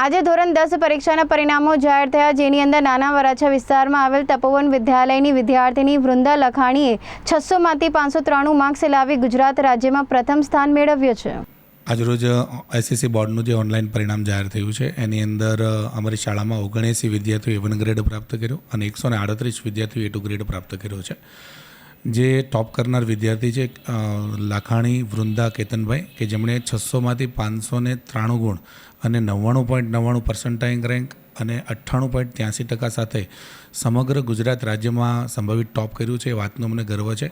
આજે ધોરણ દસ પરીક્ષાના પરિણામો જાહેર થયા, જેની અંદર નાના વરાછા વિસ્તારમાં આવેલ તપોવન વિદ્યાલયની વિદ્યાર્થીની વૃંદા લખાણીએ છસોમાંથી પાંચસો ત્રાણું માર્ક્સ લાવી ગુજરાત રાજ્યમાં પ્રથમ સ્થાન મેળવ્યું છે. આજરોજ એસએસસી બોર્ડનું જે ઓનલાઈન પરિણામ જાહેર થયું છે, એની અંદર અમારી શાળામાં ઓગણએંસી વિદ્યાર્થીઓ એ વન ગ્રેડ પ્રાપ્ત કર્યો અને એકસો ને આડત્રીસ વિદ્યાર્થીઓ એ ટુ ગ્રેડ પ્રાપ્ત કર્યો છે. જે ટોપ કરનાર વિદ્યાર્થી છે લાખાણી વૃંદા કેતનભાઈ, કે જેમણે છસોમાંથી પાંચસો ને ત્રાણું ગુણ અને નવ્વાણું પોઈન્ટ નવ્વાણું પર્સન્ટાઇન રેન્ક અને અઠ્ઠાણું પોઈન્ટ ત્યાંસી ટકા સાથે સમગ્ર ગુજરાત રાજ્યમાં સંભવિત ટોપ કર્યું છે, એ વાતનો મને ગર્વ છે.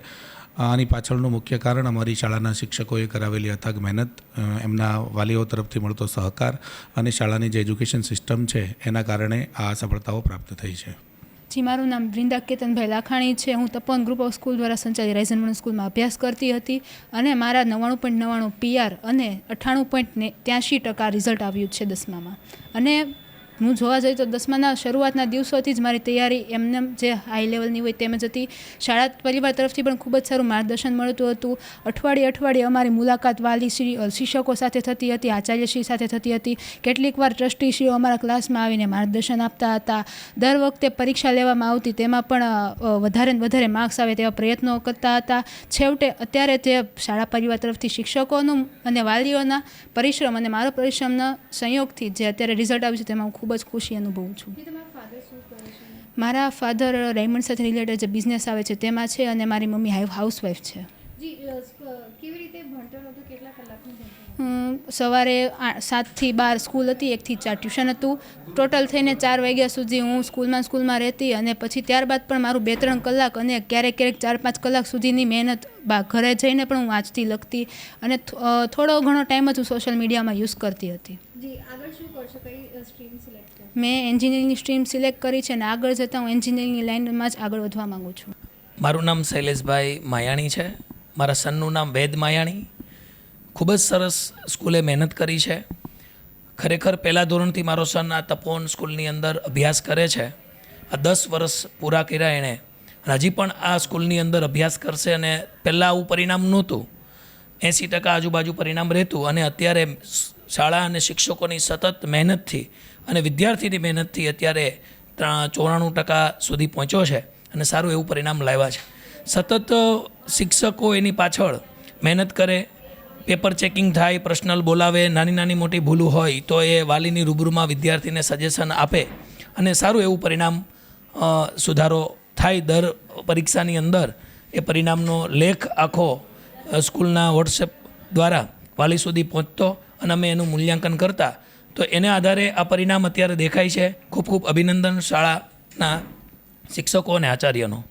આની પાછળનું મુખ્ય કારણ અમારી શાળાના શિક્ષકોએ કરાવેલી અથાગ મહેનત એમના વાલીઓ તરફથી મળતો સહકાર અને શાળાની જે એજ્યુકેશન સિસ્ટમ છે, એના કારણે આ સફળતાઓ પ્રાપ્ત થઈ છે. જી, મારું નામ વૃંદા કેતનભાઈ લાખાણી છે. હું તપન ગ્રુપ ઓફ સ્કૂલ દ્વારા સંચાલિત રાઇઝન વન સ્કૂલમાં અભ્યાસ કરતી હતી અને મારા નવ્વાણું પોઈન્ટ નવ્વાણું પીઆર અને અઠ્ઠાણું પોઈન્ટ ત્યાંશી ટકા રિઝલ્ટ આવ્યું છે દસમામાં. અને હું જોવા જઈએ તો દસમાના શરૂઆતના દિવસોથી જ મારી તૈયારી એમને જે હાઈ લેવલની હોય તેમ જ હતી. શાળા પરિવાર તરફથી પણ ખૂબ જ સારું માર્ગદર્શન મળતું હતું. અઠવાડિયે અઠવાડિયે અમારી મુલાકાત વાલી શ્રી શિક્ષકો સાથે થતી હતી, આચાર્યશ્રી સાથે થતી હતી. કેટલીક વાર ટ્રસ્ટીશ્રીઓ અમારા ક્લાસમાં આવીને માર્ગદર્શન આપતા હતા. દર વખતે પરીક્ષા લેવામાં આવતી તેમાં પણ વધારે ને વધારે માર્ક્સ આવે તેવા પ્રયત્નો કરતા હતા. છેવટે અત્યારે જે શાળા પરિવાર તરફથી શિક્ષકોનું અને વાલીઓના પરિશ્રમ અને મારો પરિશ્રમના સંયોગથી જે અત્યારે રિઝલ્ટ આવ્યું છે તેમાં હું ખૂબ જ ખુશી અનુભવું છું. મારા ફાધર રેમન્ડ સાથે રિલેટેડ જે બિઝનેસ આવે છે તેમાં છે અને મારી મમ્મી હાઈ હાઉસવાઈફ છે. સવારે સાતથી બાર સ્કૂલ હતી એકથી ચાર ટ્યુશન હતું. ટોટલ થઈને ચાર વાગ્યા સુધી હું સ્કૂલમાં સ્કૂલમાં રહેતી અને પછી ત્યારબાદ પણ મારું બે ત્રણ કલાક અને ક્યારેક ક્યારેક ચાર પાંચ કલાક સુધીની મહેનત બા ઘરે જઈને પણ હું વાંચતી લખતી અને થોડો ઘણો ટાઈમ જ હું સોશિયલ મીડિયામાં યુઝ કરતી હતી. શું કરશો કઈ સ્ટ્રીમ સિલેક્ટ કરો? મેં એન્જિનિયરિંગની સ્ટ્રીમ સિલેક્ટ કરી છે અને આગળ જતાં હું એન્જિનિયરિંગની લાઇનમાં જ આગળ વધવા માગું છું. મારું નામ શૈલેષભાઈ માયાણી છે. મારા સનનું નામ વેદ માયાણી. ખૂબ જ સરસ સ્કૂલે મહેનત કરી છે. ખરેખર પહેલાં ધોરણથી મારો સન આ તપોવન સ્કૂલની અંદર અભ્યાસ કરે છે. આ દસ વર્ષ પૂરા કર્યા એણે. હજી પણ આ સ્કૂલની અંદર અભ્યાસ કરશે અને પહેલાં આવું પરિણામ નહોતું. એંસી ટકા આજુબાજુ પરિણામ રહેતું અને અત્યારે શાળા અને શિક્ષકોની સતત મહેનતથી અને વિદ્યાર્થીની મહેનતથી અત્યારે ચોરાણું ટકા સુધી પહોંચ્યો છે અને સારું એવું પરિણામ લાવ્યા છે. સતત શિક્ષકો એની પાછળ મહેનત કરે, પેપર ચેકિંગ થાય, પર્સનલ બોલાવે, નાની નાની મોટી ભૂલું હોય તો એ વાલીની રૂબરૂમાં વિદ્યાર્થીને સજેશન આપે અને સારું એવું પરિણામ સુધારો થાય દર પરીક્ષાની અંદર. એ પરિણામનો લેખ આખો સ્કૂલના વોટ્સએપ દ્વારા વાલી સુધી પહોંચતો અને અમે એનું મૂલ્યાંકન કરતા, તો એને આધારે આ પરિણામ અત્યારે દેખાય છે. ખૂબ ખૂબ અભિનંદન શાળાના શિક્ષકો અને આચાર્યનો.